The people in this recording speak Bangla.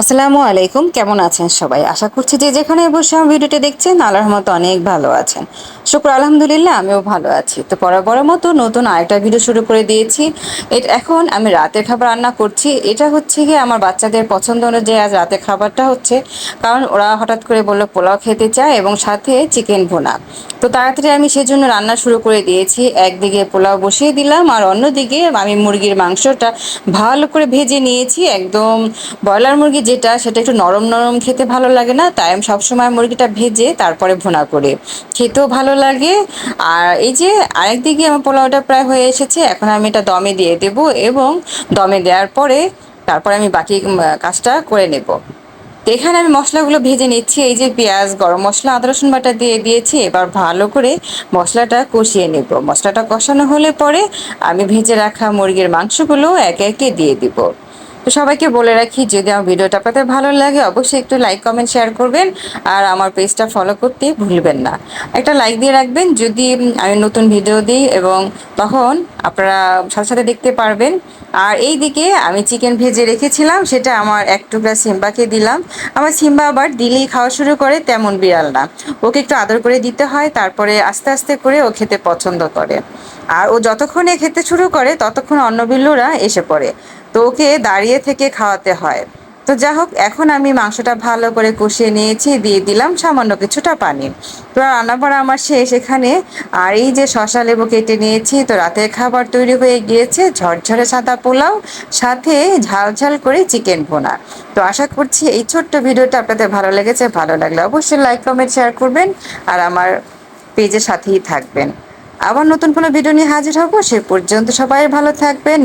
আসসালামু আলাইকুম, কেমন আছেন সবাই? আশা করছি যে যেখানে বসে আমার ভিডিওটি দেখছেন, আল্লাহর মতো অনেক ভালো আছেন। শুক্র, আলহামদুলিল্লাহ, আমিও ভালো আছি। তো বরাবর মতো নতুন আরেকটা ভিডিও শুরু করে দিয়েছি। এখন আমি রাতের খাবার রান্না করছি। এটা হচ্ছে গিয়ে আমার বাচ্চাদের পছন্দ অনুযায়ী আজ রাতের খাবারটা হচ্ছে। কারণ ওরা হঠাৎ করে বলল পোলাও খেতে চায় এবং সাথে চিকেন ভুনা। তো তাড়াতাড়ি আমি সেই জন্য রান্না শুরু করে দিয়েছি। একদিকে পোলাও বসিয়ে দিলাম আর অন্যদিকে আমি মুরগির মাংসটা ভালো করে ভেজে নিয়েছি। একদম ব্রয়লার মুরগি যেটা, সেটা একটু নরম নরম খেতে ভালো লাগে না। তাই আমি সবসময় মুরগিটা ভেজে তারপরে ভুনা করে। খেতেও ভালো লাগে। আর এই যে আরেকদিকে আমার পোলাওটা প্রায় হয়ে এসেছে, এখন আমি এটা দমে দিয়ে দেব এবং দমে দেওয়ার পরে তারপরে আমি বাকি কাজটা করে নেব। এখানে আমি মশলাগুলো ভেজে নিচ্ছি, এই যে পেঁয়াজ, গরম মশলা, আদা, রসুন বাটা দিয়ে দিয়েছি, এবার ভালো করে মশলাটা কষিয়ে নেব। মশলাটা কষানো হলে পরে আমি ভেজে রাখা মুরগির মাংসগুলো একে একে দিয়ে দিব। তো সবাইকে বলে রাখি, যদি আমার ভিডিওটা আপনাদের ভালো লাগে, অবশ্যই একটু লাইক কমেন্ট শেয়ার করবেন। আর আমার পেজটা ফলো করতে ভুলবেন না। একটা লাইক দিয়ে রাখবেন, যদি আমি নতুন ভিডিও দিই এবং তখন আপনারা সাথে সাথে দেখতে পারবেন। আর এই দিকে আমি চিকেন ভেজে রেখেছিলাম, সেটা আমার এক টুকরা সিম্বাকে দিলাম। আমার সিম্বা আবার দিলেই খাওয়া শুরু করে, তেমন বিড়াল না। ওকে একটু আদর করে দিতে হয়, তারপরে আস্তে আস্তে করে ও খেতে পছন্দ করে। আর ও যতক্ষণে খেতে শুরু করে, ততক্ষণ অন্য বিল্লুরা এসে পড়ে। তো ওকে দাঁড়িয়ে থেকে খাওয়াতে হয়। তো যা হোক, এখন আমি মাংসটা ভালো করে কষিয়ে নিয়েছি, দিয়ে দিলাম সামান্য কিছুটা পানি। তো রান্না বাড়া আমার শেষ এখানে। আর এই যে শশা লেবু কেটে নিয়েছি, তো রাতের খাবার তৈরি হয়ে গিয়েছে। ঝরঝরে সাদা পোলাও, সাথে ঝাল ঝাল করে চিকেন ভোনা। তো আশা করছি এই ছোট্ট ভিডিওটা আপনাদের ভালো লেগেছে। ভালো লাগলে অবশ্যই লাইক কমেন্ট শেয়ার করবেন। আর আমার পেজের সাথেই থাকবেন। আবার নতুন কোনো ভিডিও নিয়ে হাজির হব। সে পর্যন্ত সবাই ভালো থাকবেন।